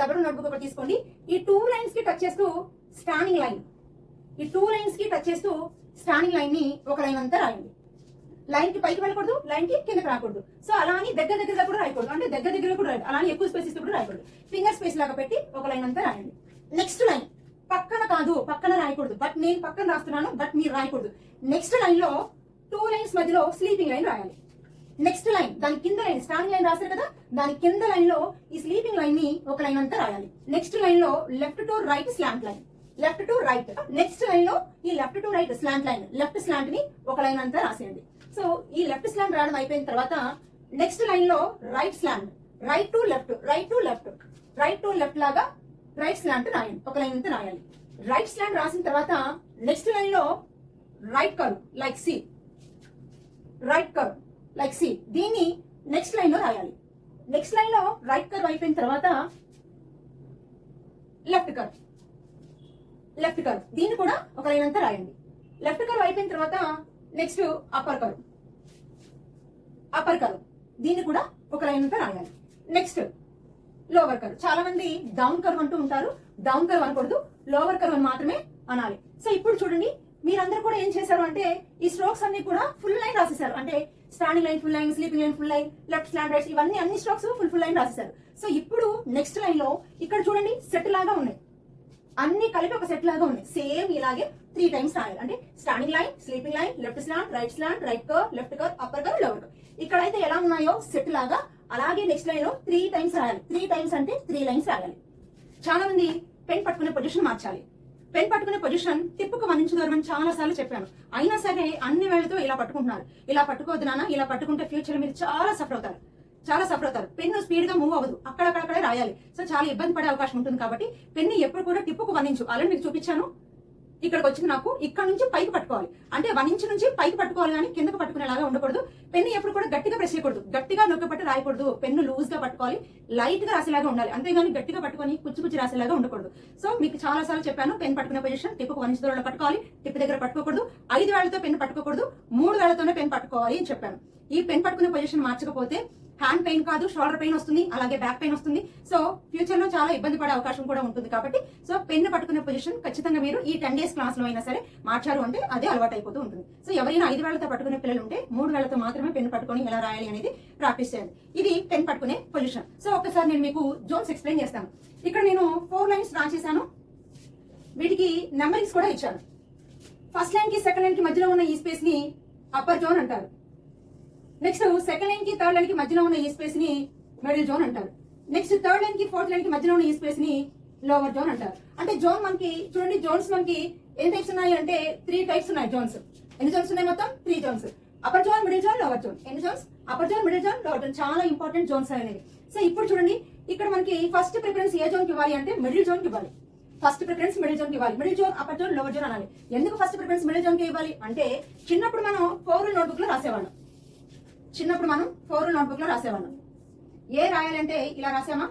Double notebook ఒకటి తీసుకోండి. ఈ టూ లైన్స్కి టచ్ చేస్తూ స్టాండింగ్ లైన్ ఈ టూ లైన్స్కి టచ్ చేస్తూ స్టాండింగ్ లైన్ని ఒక లైన్ అంతా రాయండి. లైన్కి పైకి వెళ్ళకూడదు లైన్కి కిందకి రాకూడదు. సో అలా అని దగ్గర కూడా రాయకూడదు. అంటే దగ్గర దగ్గర కూడా రాయదు అలా ఎక్కువ స్పేస్ ఇస్తూ కూడా రాయకూడదు. ఫింగర్ స్పేస్ లాగా పెట్టి ఒక లైన్ అంతా రాయండి. నెక్స్ట్ లైన్ పక్కన కాదు పక్కన రాయకూడదు. బట్ నేను పక్కన రాస్తున్నాను బట్ మీరు రాయకూడదు. నెక్స్ట్ లైన్లో టూ లైన్స్ మధ్యలో స్లీపింగ్ లైన్ రాయాలి. నెక్స్ట్ లైన్ దాని కింద లైన్ స్టార్టింగ్ లైన్ రాశారు కదా? దాని కింద లైన్లో ఈ స్లీపింగ్ లైన్ని ఒక లైన్ అంతా రాయాలి. నెక్స్ట్ లైన్లో left to right slant line left to right next లైన్లో ఈ left to right slant line left స్లాంట్ని ఒక లైన్ అంతా రాసేయండి. సో ఈ లెఫ్ట్ స్లాంట్ రాయడం అయిపోయిన తర్వాత నెక్స్ట్ లైన్లో right slant right to left right to left right to left లాగా రైట్ స్లాంట్ రాయండి. ఒక లైన్ అంతా రాయాలి. రైట్ స్లాంట్ రాసిన తర్వాత నెక్స్ట్ లైన్లో right curve like C right curve like C దీన్ని నెక్స్ట్ లైన్లో రాయాలి. నెక్స్ట్ లైన్లో రైట్ కర్వ్ అయిపోయిన తర్వాత లెఫ్ట్ కర్వ్ లెఫ్ట్ కర్వ్ దీన్ని కూడా ఒక లైన్ అంతా రాయండి. లెఫ్ట్ కర్వ్ అయిపోయిన తర్వాత next upper curve upper curve దీన్ని కూడా ఒక లైన్ అంతా రాయాలి. నెక్స్ట్ లోవర్ కర్వ్ చాలా మంది డౌన్ కర్వ్ అంటూ ఉంటారు. డౌన్ కర్వ్ అనకూడదు. లోవర్ కర్వ్ అని మాత్రమే అనాలి. సో ఇప్పుడు చూడండి మీరందరూ కూడా ఏం చేశారు అంటే ఈ స్ట్రోక్స్ అన్ని కూడా ఫుల్ లైన్ రాసేసారు అంటే standing line full line sleeping line full line left slant right ఇవన్నీ అన్ని స్ట్రోక్స్ ఫుల్ ఫుల్ లైన్ రాసేసారు సో ఇప్పుడు నెక్స్ట్ లైన్లో ఇక్కడ చూడండి సెట్ లాగా ఉన్నాయి. అన్ని కలిపి ఒక సెట్ లాగా ఉన్నాయి. సేమ్ ఇలాగే త్రీ టైమ్స్ రాయాలి. అంటే standing line sleeping line left slant right slant right curve left curve upper curve lower curve ఇక్కడైతే ఎలా ఉన్నాయో సెట్ లాగా అలాగే నెక్స్ట్ లైన్లో త్రీ టైమ్స్ రాయాలి. త్రీ టైమ్స్ అంటే త్రీ లైన్స్ రాయాలి. చాలా మంది పెన్ పట్టుకునే పొజిషన్ మార్చాలి. పెన్ పట్టుకునే పొజిషన్ టిప్పుకు వందించగలరు అని చాలా సార్లు చెప్పాను. అయినా సరే అన్ని వేళతో ఇలా పట్టుకుంటున్నారు. ఇలా పట్టుకోవద్దు నాన్న ఇలా పట్టుకుంటే ఫ్యూచర్ మీరు చాలా సఫర్ అవుతారు. చాలా సఫర్ అవుతారు. పెన్ను స్పీడ్గా మూవ్ అవ్వదు. అక్కడక్కడక్కడే రాయాలి. సో చాలా ఇబ్బంది పడే అవకాశం ఉంటుంది కాబట్టి పెన్ను ఎప్పుడు కూడా టిప్పుకు వందించు. ఆల్రెడీ మీకు చూపించాను. ఇక్కడికి వచ్చింది నాకు ఇక్కడ నుంచి పైకి పట్టుకోవాలి. అంటే వన్ ఇంచ్ నుంచి పైకి పట్టుకోవాలి కానీ కిందకు పట్టుకునేలాగా ఉండకూడదు. పెన్ను ఎప్పుడు కూడా గట్టిగా ప్రెస్ చేయకూడదు. గట్టిగా నొక్కపట్టి రాయకూడదు. పెన్ను లూజ్గా పట్టుకోవాలి. లైట్గా రాసేలాగా ఉండాలి. అంతేగాని గట్టిగా పట్టుకొని కుచ్చి కుచ్చి రాసేలాగా ఉండకూడదు. సో మీకు చాలా సార్లు చెప్పాను పెన్ పట్టుకునే పొజిషన్ టిప్పుకు వన్ ఇంచ్ దూరంలో పట్టుకోవాలి టిప్ దగ్గర పట్టుకోకూడదు. ఐదు వేళ్ళతో పెన్ పట్టుకోకూడదు మూడు వేళ్ళతోనే పెన్ పట్టుకోవాలి అని చెప్పాను. ఈ పెన్ పట్టుకునే పొజిషన్ మార్చకపోతే హ్యాండ్ పెయిన్ కాదు షోల్డర్ పెయిన్ వస్తుంది అలాగే బ్యాక్ పెయిన్ వస్తుంది. సో ఫ్యూచర్లో చాలా ఇబ్బంది పడే అవకాశం కూడా ఉంటుంది కాబట్టి సో పెన్ పట్టుకునే పొజిషన్ ఖచ్చితంగా మీరు ఈ టెన్ డేస్ క్లాస్లో అయినా సరే మార్చారు అంటే అదే అలవాటు అయిపోతూ ఉంటుంది. సో ఎవరైనా ఐదు వేళ్ళతో పట్టుకునే పిల్లలు ఉంటే మూడు వేళ్ళతో మాత్రమే పెన్ పట్టుకొని ఎలా రాయాలి అనేది ప్రాక్టీస్ చేయాలి. ఇది పెన్ పట్టుకునే పొజిషన్ సో ఒకసారి నేను మీకు జోన్స్ ఎక్స్ప్లెయిన్ చేస్తాను. ఇక్కడ నేను ఫోర్ లైన్స్ డ్రా చేశాను. వీటికి నెంబరింగ్స్ కూడా ఇచ్చాను. ఫస్ట్ లైన్కి సెకండ్ లైన్కి మధ్యలో ఉన్న ఈ స్పేస్ని అప్పర్ జోన్ అంటారు. నెక్స్ట్ సెకండ్ లైన్కి థర్డ్ లైన్కి మధ్యలో ఉన్న ఈ స్పేస్ని మిడిల్ జోన్ అంటారు. నెక్స్ట్ థర్డ్ లైన్కి ఫోర్త్ లైన్కి మధ్యలో ఉన్న ఈ స్పేస్ని లోవర్ జోన్ అంటారు. అంటే జోన్ మనకి చూడండి జోన్స్ మనకి ఎన్ని టైప్స్ ఉన్నాయి అంటే త్రీ టైప్స్ ఉన్నాయి జోన్స్. ఎన్ని జోన్స్ ఉన్నాయి మొత్తం? Three zones. Upper zone middle zone lower zone. ఎన్ని zones? Upper zone middle zone lower zone. చాలా ఇంపార్టెంట్ జోన్స్ అనేవి. సో ఇప్పుడు చూడండి ఇక్కడ మనకి ఫస్ట్ ప్రిఫరెన్స్ ఏ జోన్కి ఇవ్వాలి అంటే మిడిల్ జోన్కి ఇవ్వాలి. ఫస్ట్ ప్రిఫరెన్స్ మిడిల్ జోన్కి ఇవ్వాలి. Middle zone upper zone lower zone అనాలి. ఎందుకు ఫస్ట్ ప్రిఫరెన్స్ మిడిల్ జోన్కి ఇవ్వాలి? అంటే చిన్నప్పుడు మనం ఫోర్ నోట్బుక్లో రాసేవాళ్ళం. చిన్నప్పుడు మనం ఫోర్ నోట్బుక్లో రాసేవాళ్ళం. ఏ రాయాలంటే ఇలా రాసామా?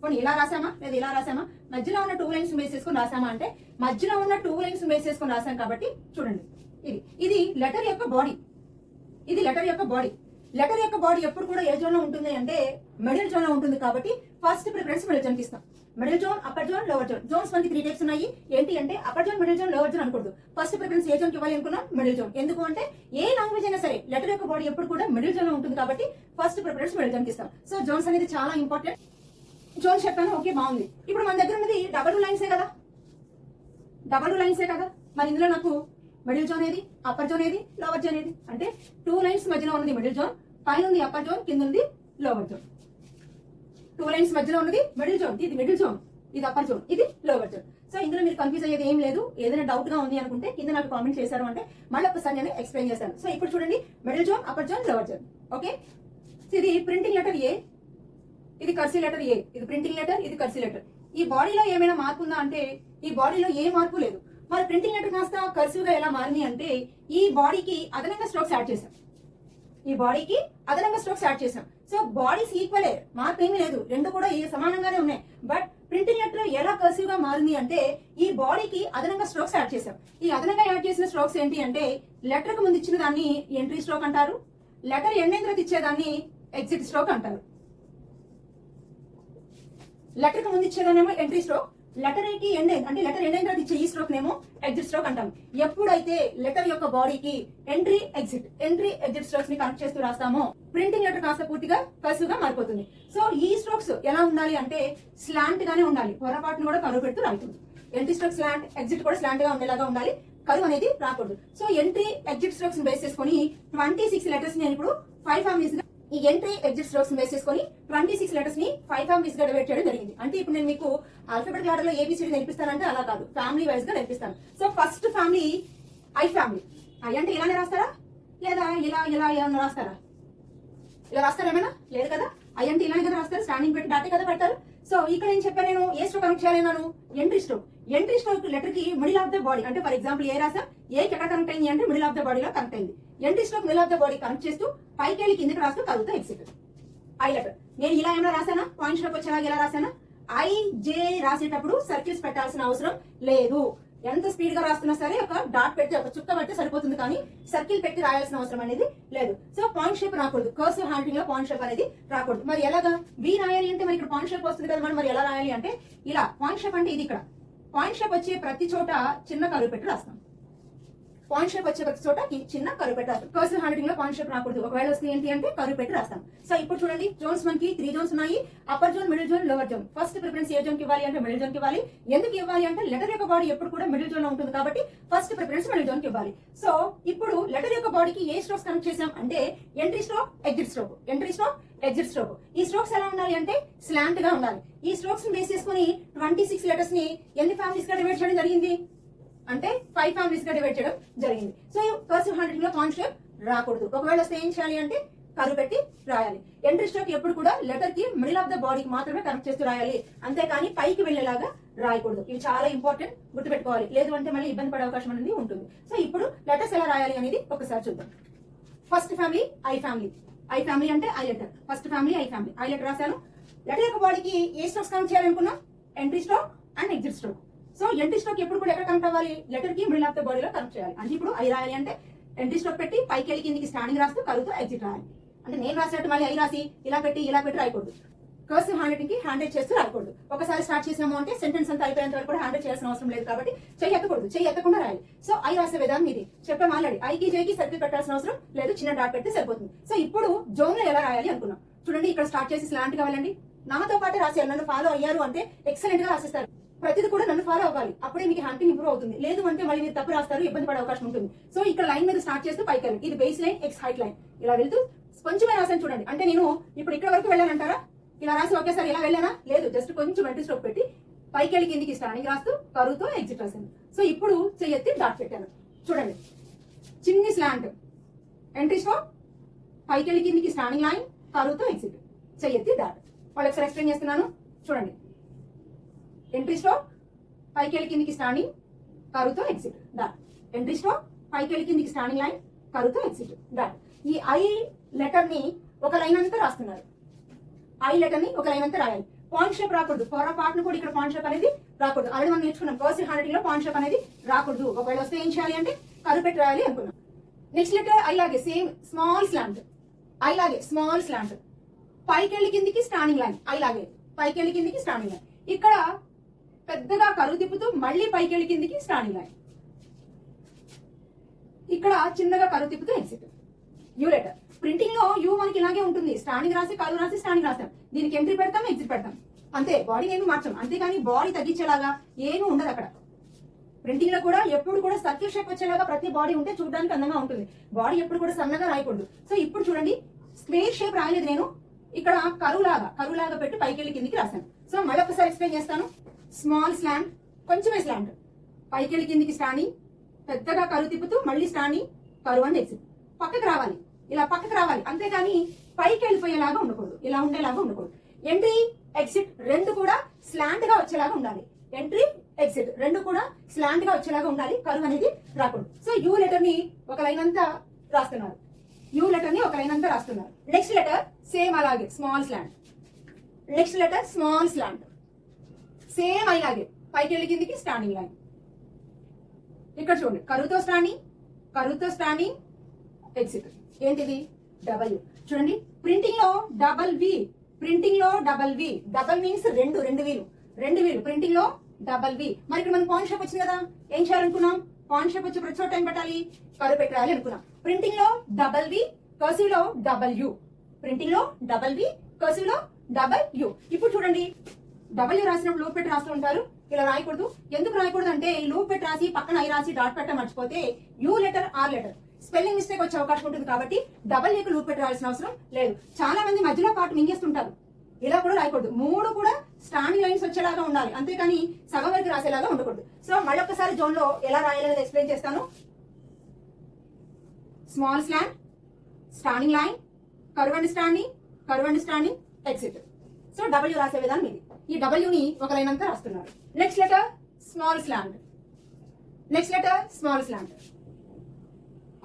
పోనీ ఇలా రాసామా? లేదా ఇలా రాసామా? మధ్యలో ఉన్న టూ లైన్స్ బేస్ చేసుకుని రాసామా అంటే మధ్యలో ఉన్న టూ లైన్స్ బేస్ చేసుకుని రాసాం కాబట్టి చూడండి. ఇది ఇది లెటర్ యొక్క బాడీ ఇది లెటర్ యొక్క బాడీ లెటర్ యొక్క బాడీ ఎప్పుడు కూడా ఏ జోన్లో ఉంటుంది అంటే మిడిల్ జోన్లో ఉంటుంది కాబట్టి ఫస్ట్ ప్రిఫరెన్స్ మిడిల్ జోన్ ఇస్తాం. Middle zone upper zone lower zone zones మనకి త్రీ టైప్స్ ఉన్నాయి. ఏంటి అంటే upper zone middle zone lower zone అనకూడదు. ఫస్ట్ ప్రిఫరెన్స్ ఏ జోన్ ఇవ్వాలి అనుకున్నాం మిడిల్ జోన్ ఎందుకు అంటే ఏ లాంగ్వేజ్ అయినా సరే లెటర్ యొక్క బాడీ ఎప్పుడు కూడా మిడిల్ జోన్లో ఉంటుంది కాబట్టి ఫస్ట్ ప్రిఫరెన్స్ మిడిల్ జోన్ ఇస్తాం. సో జోన్స్ అనేది చాలా ఇంపార్టెంట్ జోన్ చెప్పాను. ఓకే బాగుంది. ఇప్పుడు మన దగ్గర ఉన్నది డబల్ లైన్సే కదా? డబల్ లైన్సే కదా? మరి ఇందులో నాకు మిడిల్ జోన్ ఏది? అప్పర్ జోన్ ఏది? లోవర్ జోన్ ఏది? అంటే టూ లైన్స్ మధ్యలో ఉన్నది మిడిల్ జోన్ పైన ఉంది అప్పర్ జోన్ కింద ఉంది లోవర్ జోన్ టూ లైన్స్ మధ్యలో ఉన్నది మిడిల్ జోన్ ఇది మిడిల్ జోన్ ఇది అప్పర్ జోన్ ఇది లోవర్ జోన్ సో ఇందులో మీరు కన్ఫ్యూజ్ అయ్యేది ఏం లేదు. ఏదైనా డౌట్గా ఉంది అనుకుంటే కింద నాకు కామెంట్ చేశారు అంటే మళ్ళీ ఒకసారి నేను ఎక్స్ప్లెయిన్ చేస్తాను. సో ఇప్పుడు చూడండి middle zone upper zone lower zone okay ఇది ప్రింటింగ్ లెటర్ ఏ ఇది కర్సీ లెటర్ ఏ ఇది ప్రింటింగ్ లెటర్ ఇది కర్సీ లెటర్ ఈ బాడీలో ఏమైనా మార్పు ఉందా అంటే ఈ బాడీలో ఏ మార్పు లేదు. మరి ప్రింటింగ్ లెటర్ కాస్త కర్సివ్గా ఎలా మారింది అంటే ఈ బాడీకి అదనంగా స్ట్రోక్స్ యాడ్ చేశారు ఈ బాడీకి అదనంగా స్ట్రోక్స్ యాడ్ చేసాం సో బాడీస్ ఈక్వలే మార్పు ఏమీ లేదు. రెండు కూడా సమానంగానే ఉన్నాయి. బట్ ప్రింటింగ్ లెటర్ ఎలా కర్సివ్గా మారింది అంటే ఈ బాడీకి అదనంగా స్ట్రోక్స్ యాడ్ చేసాం ఈ అదనంగా యాడ్ చేసిన స్ట్రోక్స్ ఏంటి అంటే లెటర్కు ముందు ఇచ్చిన దాన్ని ఎంట్రీ స్ట్రోక్ అంటారు. లెటర్ ఎండ్ తర్వాత ఇచ్చేదాన్ని ఎగ్జిట్ స్ట్రోక్ అంటారు. లెటర్కు ముందు ఇచ్చేదానేమో ఎంట్రీ స్ట్రోక్. లెటర్ ఏకి ఎండ్ అంటే లెటర్ ఎండ్ అయిన తర్వాత ఇచ్చే ఈ స్ట్రోక్ నేమో ఎగ్జిట్ స్ట్రోక్ అంటాం. ఎప్పుడైతే లెటర్ యొక్క బాడీకి ఎంట్రీ ఎగ్జిట్ ఎంట్రీ ఎగ్జిట్ స్ట్రోక్స్ని కనెక్ట్ చేస్తూ రాస్తామో ప్రింటింగ్ లెటర్ కాస్త పూర్తిగా కసుగా మారిపోతుంది. సో ఈ స్ట్రోక్స్ ఎలా ఉండాలి అంటే స్లాంట్ గానే ఉండాలి. పొరపాటును కూడా కరువు పెడుతూ రాస్తుంది ఎంట్రీ స్ట్రోక్ స్లాంట్ ఎగ్జిట్ కూడా స్లాంట్గా ఉండేలాగా ఉండాలి. కరువు అనేది రాకూడదు. So entry exit strokes base చేసుకొని ట్వంటీ సిక్స్ లెటర్స్ నేను ఇప్పుడు ఫైవ్ ఫ్యామిలీస్ ఈ ఎంట్రీ ఎగ్జిట్ స్ట్రోక్స్ వేసేసుకొని ట్వంటీ సిక్స్ లెటర్స్ని ఫైవ్ ఫ్యామిలీస్గా డివైడ్ చేయడం జరిగింది. అంటే ఇప్పుడు నేను మీకు ఆల్ఫాబెట్ ఆర్డర్లో ఏబిసిడి నేర్పిస్తానంటే అలా కాదు. ఫ్యామిలీ వైజ్గా నేర్పిస్తాను. So first family I family I అంటే ఇలానే రాస్తారా? లేదా ఇలా ఇలా ఏమన్నా రాస్తారా? ఇలా రాస్తారా ఏమైనా? లేదు కదా? ఐ అంటే ఇలానే కదా రాస్తారు. స్టాండింగ్ పెట్టి డాటే కదా పెడతారు. సో ఇక్కడ నేను చెప్పాను నేను ఏ స్ట్రోక్ కనెక్ట్ చేయాలి అన్నాను? ఎంట్రీ స్ట్రోక్ ఎంట్రీ స్ట్రోక్ లెటర్కి మిడిల్ ఆఫ్ ద బాడీ అంటే ఫర్ ఎగ్జాంపుల్ ఏ రాసా ఏ ఎక్కడ కనెక్ట్ అయింది అంటే మిడిల్ ఆఫ్ ద బాడీలో కనెక్ట్ అయింది. Entry stroke middle of the body connect చేస్తూ పైకి వెళ్ళి కిందకి రాస్తూ కలుగుతా ఎక్సిట్ ఐ లెటర్ నేను ఇలా ఏమైనా రాసానా పాయింట్ స్ట్రోక్ వచ్చేలాగా ఇలా రాసానా ఐ జే రాసేటప్పుడు సర్కిల్స్ పెట్టాల్సిన అవసరం లేదు. ఎంత స్పీడ్గా రాస్తున్నా సరే ఒక డాట్ పెట్టి ఒక చుక్క పెట్టి సరిపోతుంది కానీ సర్కిల్ పెట్టి రాయాల్సిన అవసరం అనేది లేదు. సో పాయింట్ షేప్ రాకూడదు. కర్సివ్ హ్యాండింగ్లో పాయింట్ షేప్ అనేది రాకూడదు. మరి ఎలాగా? బి రాయాలి అంటే మరి ఇక్కడ పాయింట్ షేప్ వస్తుంది కదా మనం మరి ఎలా రాయాలి అంటే ఇలా పాయింట్ షేప్ అంటే ఇది ఇక్కడ. పాయింట్ షాప్ వచ్చే ప్రతి చోట చిన్న కరువు పెట్టి రాస్తాం. పాయింట్ షేప్ వచ్చే ప్రతి చోట ఈ చిన్న కరువు పెట్టి రాస్తాం కర్సివ్లో పాయింట్ షేప్ రాకూడదు. ఒకవేళ వస్తే ఏంటి అంటే కరువు పెట్టి రాస్తాం. సో ఇప్పుడు చూడండి జోన్స్ మనకి త్రీ జోన్స్ ఉన్నాయి. Upper zone middle zone lower zone first preference ఏ జోన్కి ఇవ్వాలి అంటే మిడిల్ జోన్కి ఇవ్వాలి. ఎందుకు ఇవ్వాలి అంటే లెటర్ యొక్క బాడీ ఎప్పుడు కూడా మిడిల్ జోన్లో ఉంటుంది కాబట్టి ఫస్ట్ ప్రిఫరెన్స్ మిడిల్ జోన్కి ఇవ్వాలి. సో ఇప్పుడు లెటర్ యొక్క బాడీకి ఏ స్ట్రోక్స్ కనెక్ట్ చేసాం అంటే entry stroke exit stroke entry stroke exit stroke ఈ స్ట్రోక్స్ ఎలా ఉండాలి అంటే స్లాంట్గా ఉండాలి. ఈ స్ట్రోక్స్ని బేస్ చేసుకుని ట్వంటీ సిక్స్ లెటర్స్ని ఎన్ని ఫ్యామిలీస్గా డివైడ్ చేయడం జరిగింది? అంటే ఫైవ్ ఫ్యామిలీస్గా డివైడ్ చేయడం జరిగింది సో కర్సివ్ హ్యాండింగ్లో కాన్సెప్ట్ రాకూడదు. ఒకవేళ వస్తే ఏం చేయాలి అంటే కరు పెట్టి రాయాలి. ఎంట్రీ స్ట్రోక్ ఎప్పుడు కూడా లెటర్కి మిడిల్ ఆఫ్ ద బాడీకి మాత్రమే కనెక్ట్ చేస్తూ రాయాలి. అంతేకాని పైకి వెళ్ళేలాగా రాయకూడదు. ఇవి చాలా ఇంపార్టెంట్ గుర్తుపెట్టుకోవాలి. లేదు అంటే మళ్ళీ ఇబ్బంది పడే అవకాశం అనేది ఉంటుంది. సో ఇప్పుడు లెటర్స్ ఎలా రాయాలి అనేది ఒకసారి చూద్దాం. First family I family I family అంటే I letter first family I family I letter రాశాను. లెటర్ యొక్క బాడీకి ఏ strokes connect చేయాలనుకున్నాం? Entry stroke and exit stroke so entry stroke ఎప్పుడు కూడా ఎక్కడ కనెక్ట్ అవ్వాలి? లెటర్కి మిడిల్ ఆఫ్ ద బాడీలో కనెక్ట్ చేయాలి. అంటే ఇప్పుడు ఐ రాయాలి అంటే ఎంటీ స్ట్రోక్ పెట్టి పైకి వెళ్ళి కిందికి స్టాండింగ్ రాస్తూ కలుగుతూ ఎగ్జిట్ రాయాలి. అంటే నేను రాసినట్టు మళ్ళీ ఐ రాసి ఇలా పెట్టి ఇలా పెట్టి రాయకూడదు. కర్సివ్ హ్యాండ్ రైటింగ్కి హ్యాండ్ రైట్ చేస్తూ రాయకూడదు. ఒకసారి స్టార్ట్ చేసినాము అంటే సెంటెన్స్ అంతా అయిపోయేంత వరకు కూడా హ్యాండ్ రైట్ చేయాల్సిన అవసరం లేదు కాబట్టి చెయ్యి ఎత్తకూడదు. చెయ్యి ఎత్తకుండా రాయాలి. సో ఐ రాసే విధానం ఇది. చెప్పాం ఆల్రెడీ ఐకి జేకి సర్కిల్ పెట్టాల్సిన అవసరం లేదు. చిన్న డాట్ పెడితే సరిపోతుంది. సో ఇప్పుడు జోన్లో ఎలా రాయాలి అనుకున్నాం. చూడండి ఇక్కడ స్టార్ట్ చేసి స్లాంట్ కావాలండి. నాతో పాటు రాసేయాలి నన్ను ఫాలో అయ్యారు అంటే ఎక్సలెంట్గా రాసిస్తారు. ప్రతిది కూడా నన్ను ఫాలో అవ్వాలి. అప్పుడే మీకు హ్యాండింగ్ ఇంప్రూవ్ అవుతుంది. లేదు అంటే మళ్ళీ మీరు తప్పు రాస్తారు ఇబ్బంది పడే అవకాశం ఉంటుంది. సో ఇక్కడ లైన్ మీద స్టార్ట్ చేస్తూ పైకి వెళ్ళండి ఇది base line X height line ఇలా వెళ్తూ కొంచెమే రాసాను చూడండి. అంటే నేను ఇప్పుడు ఇక్కడ వరకు వెళ్ళానంటారా? ఇలా రాసి ఒకేసారి ఇలా వెళ్ళానా? లేదు జస్ట్ కొంచెం ఎంట్రీ స్ట్రోక్ పెట్టి పైకి వెళ్ళి కిందికి స్టాండింగ్ రాస్తూ కరువుతో ఎగ్జిట్ రాశాను. సో ఇప్పుడు చెయ్యెత్తి డాట్ పెట్టాను. చూడండి. చిన్ని స్లాంట్ ఎంట్రీ స్ట్రోక్ పైకి వెళ్ళి కిందికి స్టాండింగ్ లైన్ కరువుతో ఎగ్జిట్ చెయ్యెత్తి డాట్ వాళ్ళు ఒకసారి ఎక్స్ప్లెయిన్ చేస్తున్నాను. చూడండి. ఎంట్రీ స్ట్రోక్ పైకి వెళ్ళి కిందికి స్టాండింగ్ కరుతో ఎగ్జిట్ డాట్ ఎంట్రీ స్ట్రోక్ పైకి వెళ్ళి కిందికి స్టాండింగ్ లైన్ కరుతో ఎగ్జిట్ డాట్ ఈ ఐ లెటర్ని ఒక లైన్ అంతా రాస్తున్నారు. ఐ లెటర్ని ఒక లైన్ అంతా రాయాలి. పాయింట్ షేప్ రాకూడదు. పొరపాటును కూడా ఇక్కడ పాయింట్ షేప్ అనేది రాకూడదు. ఆల్రెడీ మనం నేర్చుకున్నాం. ఫస్ట్ హ్యాండ్లో పాయింట్ షేప్ అనేది రాకూడదు. ఒకవేళ వస్తే ఏం చేయాలి అంటే కరువు పెట్టి రాయాలి అనుకున్నాం. నెక్స్ట్ లెటర్ ఐ లాగే. సేమ్ స్మాల్ స్లాంట్ ఐ లాగే. స్మాల్ స్లాంట్ పైకి వెళ్ళి కిందికి స్టాండింగ్ లైన్ ఐ లాగే. పైకి వెళ్ళి కిందికి స్టాండింగ్ లైన్ ఇక్కడ పెద్దగా కరువు తిప్పుతూ మళ్ళీ పైకి వెళ్ళి కిందికి స్టాండింగ్ లైన్ ఇక్కడ చిన్నగా కరువు తిప్పుతూ ఎగ్జిట్ యూ లెటర్ ప్రింటింగ్లో యూ మనకి ఇలాగే ఉంటుంది. స్టాండింగ్ రాసి కరువు రాసి స్టాండింగ్ రాస్తాం. దీనికి ఎంట్రీ పెడతాం ఎగ్జిట్ పెడతాం. అంతే బాడీ ఏమి మార్చాం. అంతేకాని బాడీ తగ్గించేలాగా ఏమీ ఉండదు అక్కడ. ప్రింటింగ్లో కూడా ఎప్పుడు కూడా సర్కిల్ షేప్ వచ్చేలాగా ప్రతి బాడీ ఉంటే చూడడానికి అందంగా ఉంటుంది. బాడీ ఎప్పుడు కూడా సన్నగా రాయకూడదు. సో ఇప్పుడు చూడండి స్క్వేర్ షేప్ రాయలేదు నేను. ఇక్కడ కరువులాగా కరువులాగా పెట్టి పైకి వెళ్ళి కిందికి రాశాను. సో మళ్ళీ ఒకసారి ఎక్స్ప్లెయిన్ చేస్తాను. స్మాల్ స్లాండ్ కొంచెమే స్లాండ్ పైకి వెళ్ళి కిందికి స్టాని పెద్దగా కరువు తిప్పుతూ మళ్ళీ స్టాని కరువు అని ఎగ్జిట్ పక్కకు రావాలి. ఇలా పక్కకు రావాలి. అంతేగాని పైకి వెళ్ళిపోయేలాగా ఉండకూడదు. ఇలా ఉండేలాగా ఉండకూడదు. ఎంట్రీ ఎగ్జిట్ రెండు కూడా స్లాంట్గా వచ్చేలాగా ఉండాలి. ఎంట్రీ ఎగ్జిట్ రెండు కూడా స్లాంట్గా వచ్చేలాగా ఉండాలి. కరువు అనేది రాకూడదు. సో యూ లెటర్ని ఒక లైన్ అంతా రాస్తున్నారు. యూ లెటర్ని ఒక లైన్ అంతా రాస్తున్నారు. నెక్స్ట్ లెటర్ సేమ్ అలాగే small slant next letter small slant same అలాగే పైకి వెళ్ళి కిందికి స్టాండింగ్ లైన్ ఇక్కడ చూడండి. కరువుతో స్టాండింగ్ కరువుతో స్టాండింగ్ ఎగ్జిట్ ఏంటిది? డబల్ చూడండి. ప్రింటింగ్లో డబల్ వి ప్రింటింగ్లో డబల్ వి డబల్ మీన్స్ రెండు రెండు వీలు రెండు వీలు ప్రింటింగ్లో డబల్ వి మరి ఇక్కడ మనం పాయింట్ షాప్ వచ్చింది కదా. ఏం చేయాలనుకున్నాం? పాయింట్ షాప్ వచ్చి ప్రతి చోట ఏం పెట్టాలి. కరు పెట్టాలి అనుకున్నాం. ప్రింటింగ్లో డబల్ వి కర్సివ్లో డబల్ యు ప్రింటింగ్లో డబల్ వి కర్సివ్లో డబల్ యు ఇప్పుడు చూడండి. డబ్ల్యూ రాసినప్పుడు లూప్ పెట్టి రాస్తూ ఉంటారు. ఇలా రాయకూడదు. ఎందుకు రాయకూడదు అంటే ఈ లూప్ పెట్టి రాసి పక్కన ఐ రాసి డాట్ పెట్ట మర్చిపోతే U letter R letter spelling mistake వచ్చే అవకాశం ఉంటుంది కాబట్టి డబల్ యూకి లూప్ పెట్టి రాయాల్సిన అవసరం లేదు. చాలా మంది మధ్యలో పాటు మింగేస్తుంటారు. ఇలా కూడా రాయకూడదు. మూడు కూడా స్టాండింగ్ లైన్స్ వచ్చేలాగా ఉండాలి. అంతేకాని సగం వరకు రాసేలాగా ఉండకూడదు. సో మళ్ళీ ఒక్కసారి జోన్లో ఎలా రాయాలనేది ఎక్స్ప్లెయిన్ చేస్తాను. Small slant standing line curve and standing curve and standing exit so W రాసే విధానం ఇది. ఈ డబ్ల్యూని ఒక లైన్ అంతా రాస్తున్నారు. Next letter small slant next letter small slant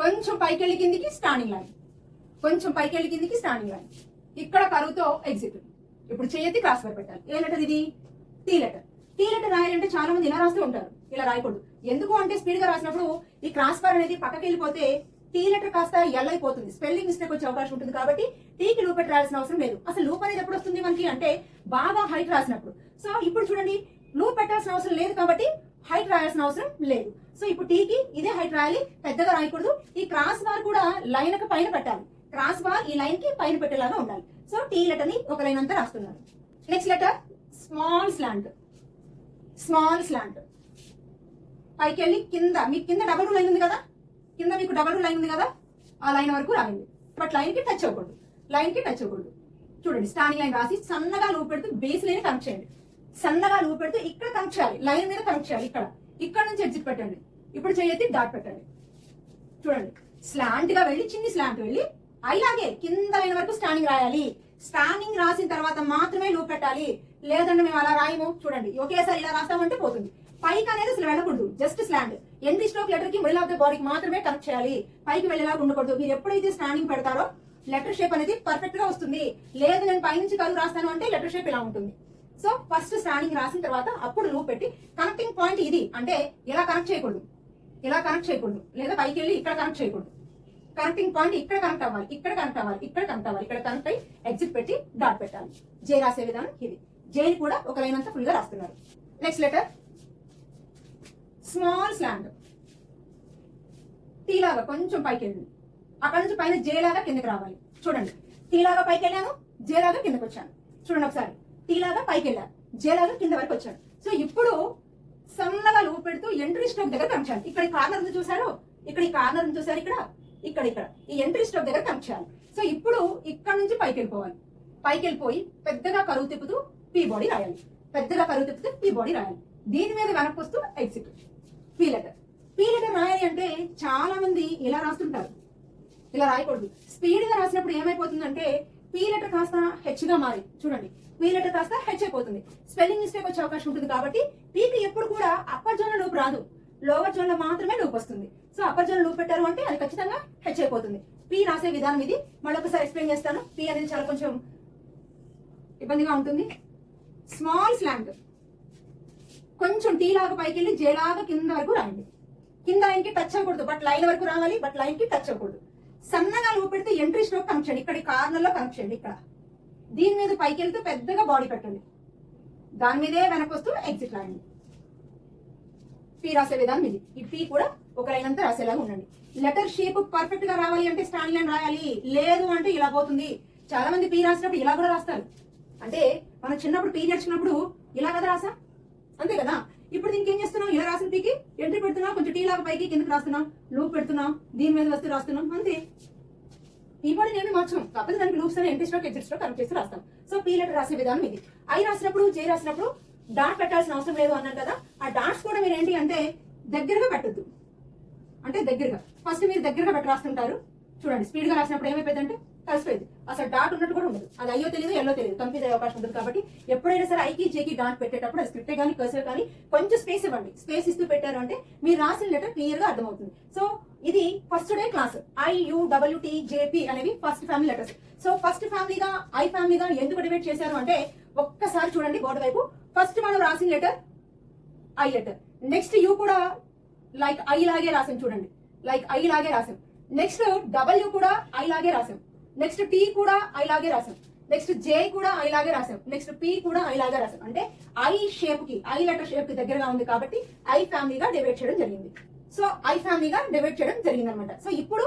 కొంచెం పైకెళ్ళి కిందికి స్టాండింగ్ లైన్ కొంచెం పైకెళ్ళి కిందికి స్టాండింగ్ లైన్ ఇక్కడ కరువుతో ఎగ్జిట్ ఇప్పుడు చేయతి క్రాస్ వర్ పెట్టాలి. ఏ లెటర్ ఇది? టీ లెటర్ టీ లెటర్ రాయాలంటే చాలా మంది ఇలా రాస్తూ ఉంటారు. ఇలా రాయకూడదు. ఎందుకు అంటే స్పీడ్గా రాసినప్పుడు ఈ క్రాస్ బార్ అనేది పక్కకి వెళ్ళిపోతే టీ లెటర్ కాస్త ఎల్ అయిపోతుంది. స్పెల్లింగ్ మిస్టేక్ వచ్చే అవకాశం ఉంటుంది కాబట్టి టీకి లూప్ పెట్టి రాయాల్సిన అవసరం లేదు. అసలు లూప్ అనేది ఎప్పుడు వస్తుంది మనకి అంటే బాగా హైట్ రాసినప్పుడు. సో ఇప్పుడు చూడండి లూప్ పెట్టాల్సిన అవసరం లేదు కాబట్టి హైట్ రాయాల్సిన అవసరం లేదు. సో ఇప్పుడు టీకి ఇదే హైట్ రాయాలి పెద్దగా రాయకూడదు. ఈ క్రాస్ బార్ కూడా లైన్కి పైన పెట్టాలి. క్రాస్ బార్ ఈ లైన్కి పైన పెట్టేలాగా ఉండాలి. సో టీ లెటర్ని ఒక లైన్ అంతా రాస్తున్నారు. Next letter small slant small slant పైకి వెళ్ళి కింద మీకు కింద డబల్ లైన్ ఉంది కదా? కింద మీకు డబల్ లైన్ ఉంది కదా? ఆ లైన్ వరకు రాయండి. బట్ లైన్కి టచ్ అవ్వకూడదు. లైన్కి టచ్ అవ్వకూడదు. చూడండి స్టాండింగ్ లైన్ రాసి సన్నగా లూప్ పెడుతూ బేస్ లైన్ కనెక్ట్ చేయండి. సన్నగా లూప్ పెడుతూ ఇక్కడ కనెక్ట్ చేయాలి. లైన్ మీద కనెక్ట్ చేయాలి ఇక్కడ. ఇక్కడ నుంచి ఎగ్జిట్ పెట్టండి. ఇప్పుడు చేయెత్తి డాట్ పెట్టండి. చూడండి స్లాంట్గా వెళ్ళి చిన్ని స్లాంట్ వెళ్ళి అలాగే కింద లైన్ వరకు స్టాండింగ్ రాయాలి. స్టాండింగ్ రాసిన తర్వాత మాత్రమే లూప్ పెట్టాలి. లేదంటే మేము అలా రాయము. చూడండి ఒకేసారి ఇలా రాస్తామంటే పోతుంది. పైకి అనేది అసలు వెళ్ళకూడదు. Just slant. ఎండ్ స్ట్రోక్ లెటర్కి మిడిల్ ఆఫ్ ద బాడీకి మాత్రమే కనెక్ట్ చేయాలి. పైకి వెళ్ళేలాగా ఉండకూడదు. మీరు ఎప్పుడైతే స్టాండింగ్ పెడతారో లెటర్ షేప్ అనేది పర్ఫెక్ట్గా వస్తుంది. లేదు నేను పైనుంచి కలుగు రాస్తాను అంటే లెటర్ షేప్ ఇలా ఉంటుంది. సో ఫస్ట్ స్టాండింగ్ రాసిన తర్వాత అప్పుడు లూప్ పెట్టి కనెక్టింగ్ పాయింట్ ఇది. అంటే ఇలా కనెక్ట్ చేయకూడదు. ఇలా కనెక్ట్ చేయకూడదు. లేదా పైకి వెళ్ళి ఇక్కడ కనెక్ట్ చేయకూడదు. కనెక్టింగ్ పాయింట్ ఇక్కడ కనెక్ట్ అవ్వాలి. ఇక్కడ కనెక్ట్ అవ్వాలి. ఇక్కడ కనెక్ట్ అవ్వాలి. ఇక్కడ కనెక్ట్ అయ్యి ఎగ్జిట్ పెట్టి డాట్ పెట్టాలి. జే రాసే విధానం ఇది. జేని కూడా ఒక లైన్ అంతా ఫుల్గా రాస్తున్నారు. Next letter small slant. T లాగా కొంచెం పైకి వెళ్ళింది అక్కడ నుంచి పైన జేలాగా కిందకి రావాలి. చూడండి. టీ లాగా పైకి వెళ్ళాను జేలాగా కిందకి వచ్చాను. చూడండి ఒకసారి. టీ లాగా పైకి వెళ్ళాను జేలాగా కింద వరకు వచ్చాను. సో ఇప్పుడు సన్నగా లూప్ పెడుతూ ఎంట్రీ స్టోక్ దగ్గర కనెక్ట్ చేయాలి ఇక్కడ ఈ కార్నర్ ఉంది చూసారు ఇక్కడ ఈ కార్నర్ ఉంది చూసారు ఇక్కడ? ఇక్కడ ఇక్కడ. ఈ ఎంట్రీ స్టోక్ దగ్గర కనెక్ట్ చేయాలి సో ఇప్పుడు ఇక్కడ నుంచి పైకి వెళ్ళిపోవాలి పైకి వెళ్ళిపోయి పెద్దగా కరువు తిప్పుతూ పీ బాడీ రాయాలి. పెద్దగా కరువు తిప్పుతూ పీ బాడీ రాయాలి. దీని మీద వెనక్కి వస్తూ execute P letter P letter రాయాలి అంటే చాలా మంది ఇలా రాస్తుంటారు. ఇలా రాయకూడదు. స్పీడ్గా రాసినప్పుడు ఏమైపోతుందంటే పీ లెటర్ కాస్త హెచ్గా మారి. చూడండి. పీ లెటర్ కాస్త హెచ్ అయిపోతుంది. స్పెల్లింగ్ మిస్టేక్ వచ్చే అవకాశం ఉంటుంది కాబట్టి పీకి ఎప్పుడు కూడా అప్పర్ జోన్ లూప్ రాదు. లోవర్ జోన్ మాత్రమే లూప్ వస్తుంది. సో అప్పర్ జోన్ లూప్ పెట్టారు అంటే అది ఖచ్చితంగా హెచ్ అయిపోతుంది. పీ రాసే విధానం ఇది. మళ్ళొకసారి ఎక్స్ప్లెయిన్ చేస్తాను. పీ అనేది చాలా కొంచెం ఇబ్బందిగా ఉంటుంది. స్మాల్ స్లాంగ్ కొంచెం టీ లాగా పైకి వెళ్ళి జేలాగా కింద వరకు రాయండి. కింద లైన్ టచ్ అవ్వకూడదు. బట్ లైన్ వరకు రావాలి. బట్ లైన్కి టచ్ అవ్వకూడదు. సన్నగా లూప్ పెడితే ఎంట్రీ స్ట్రోక్ కనెక్ట్ చేయండి. ఇక్కడ కార్నర్లో కనెక్ట్ చేయండి. ఇక్కడ. దీని మీద పైకి వెళ్తూ పెద్దగా బాడీ పెట్టండి దాని మీదే వెనక్కి వస్తూ ఎగ్జిట్ రాయండి పీ రాసే విధానం ఇది. ఈ పీ కూడా ఒక లైన్ అంతా రాసేలాగా ఉండండి. లెటర్ షేప్ పర్ఫెక్ట్గా రావాలి అంటే స్టాండ్ లైన్ రాయాలి. లేదు అంటే ఇలా పోతుంది. చాలా మంది పీ రాసినప్పుడు ఇలా కూడా రాస్తారు. అంటే మనం చిన్నప్పుడు పీ నేర్చుకున్నప్పుడు ఇలా కదా రాసా? అంతే కదా? ఇప్పుడు దీనికి ఏం చేస్తున్నాం ఇలా రాసిన పీకి ఎంట్రీ పెడుతున్నాం కొంచెం టీ లాగా పైకి కిందకి రాస్తున్నాం లూప్ పెడుతున్నాం దీని మీద వస్తే రాస్తున్నాం అంతే. ఈ బాడీ నేను మార్చాం. కాకపోతే దానికి లూప్స్ అని entry stroke exit stroke connect చేసి రాస్తాం. సో పీ లెటర్ రాసే విధానం ఇది. ఐ రాసినప్పుడు జే రాసినప్పుడు డాట్ పెట్టాల్సిన అవసరం లేదు అన్నాను కదా? ఆ డాట్స్ కూడా మీరు ఏంటి అంటే దగ్గరగా పెట్టద్దు. అంటే దగ్గరగా. ఫస్ట్ మీరు దగ్గరగా పెట్టి రాస్తుంటారు. చూడండి స్పీడ్గా రాసినప్పుడు ఏమైపోయిందంటే కలిసిపోయింది అసలు డాట్ ఉన్నట్టు కూడా ఉండదు. అది అయ్యో తెలియదు ఎల్లో తెలియదు. కన్ఫ్యూజ్ అయ్యే అవకాశం ఉంటుంది కాబట్టి ఎప్పుడైనా సరే ఐకి జేకి డాట్ పెట్టేటప్పుడు అది కానీ కర్సర్ కానీ కొంచెం స్పేస్ ఇవ్వండి. స్పేస్ ఇస్తూ పెట్టారు అంటే మీరు రాసిన లెటర్ క్లియర్గా అర్థమవుతుంది. సో ఇది first day class I U W T J P అనేవి first family letters so first ఫ్యామిలీగా I ఫ్యామిలీగా ఎందుకు డివైడ్ చేశారు అంటే ఒక్కసారి చూడండి బోర్డు వైపు. ఫస్ట్ మనం రాసిన letter I letter next U కూడా లైక్ ఐ లాగే రాసాం చూడండి. లైక్ ఐ లాగే రాసాం. నెక్స్ట్ డబ్ల్యూ కూడా ఐ లాగే రాసాం. నెక్స్ట్ టీ కూడా ఐలాగే లాగే రాసాం నెక్స్ట్ జే కూడా ఐలాగే రాసాం నెక్స్ట్ పి కూడా ఐలాగే రాసాం అంటే ఐ షేప్కి ఐ లెటర్ షేప్కి దగ్గరగా ఉంది కాబట్టి ఐ ఫ్యామిలీగా డివైడ్ చేయడం జరిగింది. సో ఐ ఫ్యామిలీగా డివైడ్ చేయడం జరిగింది అనమాట సో ఇప్పుడు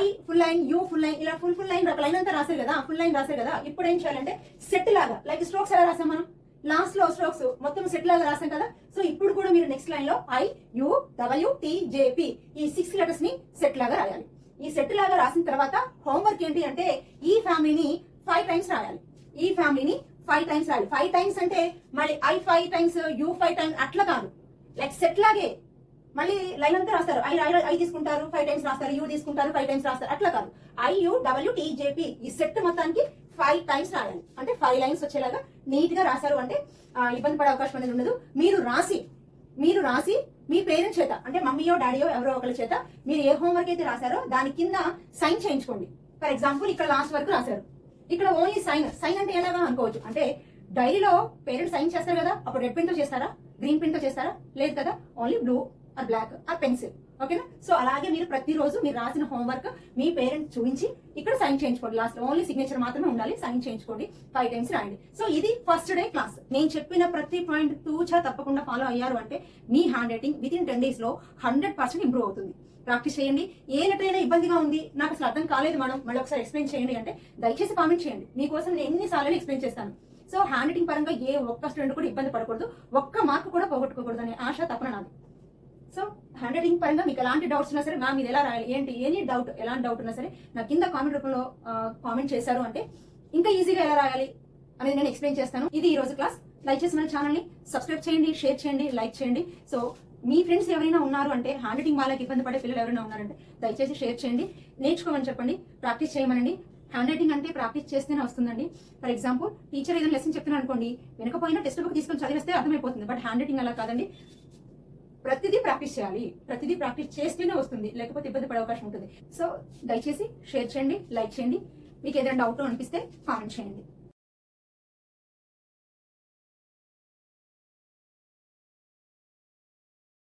I full line U full line ఇలా ఫుల్ ఫుల్ లైన్ ఒక లైన్ అంతా రాశారు కదా ఫుల్ లైన్ రాశారు కదా ఇప్పుడు ఏం చేయాలంటే సెట్ లాగా లైక్ స్ట్రోక్స్ ఎలా రాసాం మనం? లాస్ట్లో స్ట్రోక్స్ మొత్తం సెట్ లాగా రాసాం కదా. సో ఇప్పుడు కూడా మీరు నెక్స్ట్ లైన్లో I U W T J P ఈ సిక్స్ లెటర్స్ని సెట్ లాగా రాయాలి. ఈ సెట్ లాగా రాసిన తర్వాత హోంవర్క్ ఏంటి అంటే ఈ ఫ్యామిలీని ఫైవ్ టైమ్స్ రాయాలి. ఈ ఫ్యామిలీని ఫైవ్ టైమ్స్ రాయాలి. ఫైవ్ టైమ్స్ అంటే మళ్ళీ I five times U five times అట్లా కాదు. లైక్ సెట్ లాగే మళ్ళీ లైన్ అంతా రాస్తారు. ఐ ఐ- ఐ తీసుకుంటారు ఫైవ్ టైమ్స్ రాస్తారు యూ తీసుకుంటారు ఫైవ్ టైమ్స్ రాస్తారు. అట్లా కాదు. ఐ యూ డబ్ల్యూ టీజేపీ ఈ సెట్ మొత్తానికి ఫైవ్ టైమ్స్ రాయాలి. అంటే ఫైవ్ లైన్స్ వచ్చేలాగా నీట్గా రాశారు అంటే ఇబ్బంది పడే అవకాశం అనేది ఉండదు. మీరు రాసి మీరు రాసి మీ పేరెంట్స్ చేత అంటే మమ్మీయో డాడీయో ఎవరో ఒకరి చేత మీరు ఏ హోంవర్క్ అయితే రాశారో దాని కింద సైన్ చేయించుకోండి. ఫర్ ఎగ్జాంపుల్ ఇక్కడ లాస్ట్ వరకు రాశారు. ఇక్కడ ఓన్లీ సైన్ సైన్ అంటే ఎలాగా అనుకోవచ్చు? అంటే డైరీలో పేరెంట్స్ సైన్ చేస్తారు కదా అప్పుడు రెడ్ పెన్తో చేస్తారా? గ్రీన్ పెన్తో చేస్తారా? లేదు కదా? Only blue or black or pencil ఓకేనా? సో అలాగే మీరు ప్రతిరోజు మీరు రాసిన హోంవర్క్ మీ పేరెంట్ చూపించి ఇక్కడ సైన్ చేయించుకోండి. లాస్ట్ ఓన్లీ సిగ్నేచర్ మాత్రమే ఉండాలి. సైన్ చేయించుకోండి. ఫైవ్ టైమ్స్ రాయండి. సో ఇది ఫస్ట్ డే క్లాస్ నేను చెప్పిన ప్రతి పాయింట్ తూచా తప్పకుండా ఫాలో అయ్యారు అంటే మీ hand writing within ten డేస్లో హండ్రెడ్ పర్సెంట్ ఇంప్రూవ్ అవుతుంది. ప్రాక్టీస్ చేయండి. ఏ లెటర్ అయినా ఇబ్బందిగా ఉంది. నాకు అసలు అర్థం కాలేదు మేడం. మళ్ళీ ఒకసారి ఎక్స్ప్లెయిన్ చేయండి అంటే దయచేసి కామెంట్ చేయండి. మీకోసం నేను ఎన్నిసార్లు ఎక్స్ప్లెయిన్ చేస్తాను. సో హ్యాండ్ రైటింగ్ పరంగా ఏ ఒక్క స్టూడెంట్ కూడా ఇబ్బంది పడకూడదు. ఒక్క మార్క్ కూడా పోగొట్టుకోకూడదు అనే ఆశ తప్పన నాది. సో హ్యాండ్ రైటింగ్ పరంగా మీకు ఎలాంటి డౌట్స్ ఉన్నా సరే మ్యామ్ ఇది ఎలా రాయాలి? ఏంటి? ఎనీ డౌట్ ఎలాంటి డౌట్ ఉన్నా సరే నా కింద కామెంట్ రూపంలో కామెంట్ చేశారు అంటే ఇంకా ఈజీగా ఎలా రాయాలి అనేది నేను ఎక్స్ప్లెయిన్ చేస్తాను. ఇది ఈ రోజు క్లాస్ దయచేసి మన ఛానల్ని సబ్స్క్రైబ్ చేయండి షేర్ చేయండి లైక్ చేయండి. సో మీ ఫ్రెండ్స్ ఎవరైనా ఉన్నారు అంటే హ్యాండ్ రైటింగ్ వాళ్ళకి ఇబ్బంది పడే పిల్లలు ఎవరైనా ఉన్నారంటే దయచేసి షేర్ చేయండి. నేర్చుకోమని చెప్పండి ప్రాక్టీస్ చేయమనండి. హ్యాండ్ రైటింగ్ అంటే ప్రాక్టీస్ చేస్తేనే వస్తుందండి. ఫర్ ఎగ్జాంపుల్ టీచర్ ఏదైనా లెసన్ చెప్తున్నారు అనుకోండి వెనకపోయినా టెక్స్ట్ బుక్ తీసుకొని చదివిస్తే అర్థమైపోతుంది. బట్ హ్యాండ్ రైటింగ్ అలా కాదండి. ప్రతిదీ ప్రాక్టీస్ చేయాలి. ప్రతిదీ ప్రాక్టీస్ చేస్తేనే వస్తుంది. లేకపోతే ఇబ్బంది పడే అవకాశం ఉంటుంది. సో దయచేసి షేర్ చేయండి లైక్ చేయండి. మీకు ఏదైనా డౌట్ అనిపిస్తే కామెంట్ చేయండి.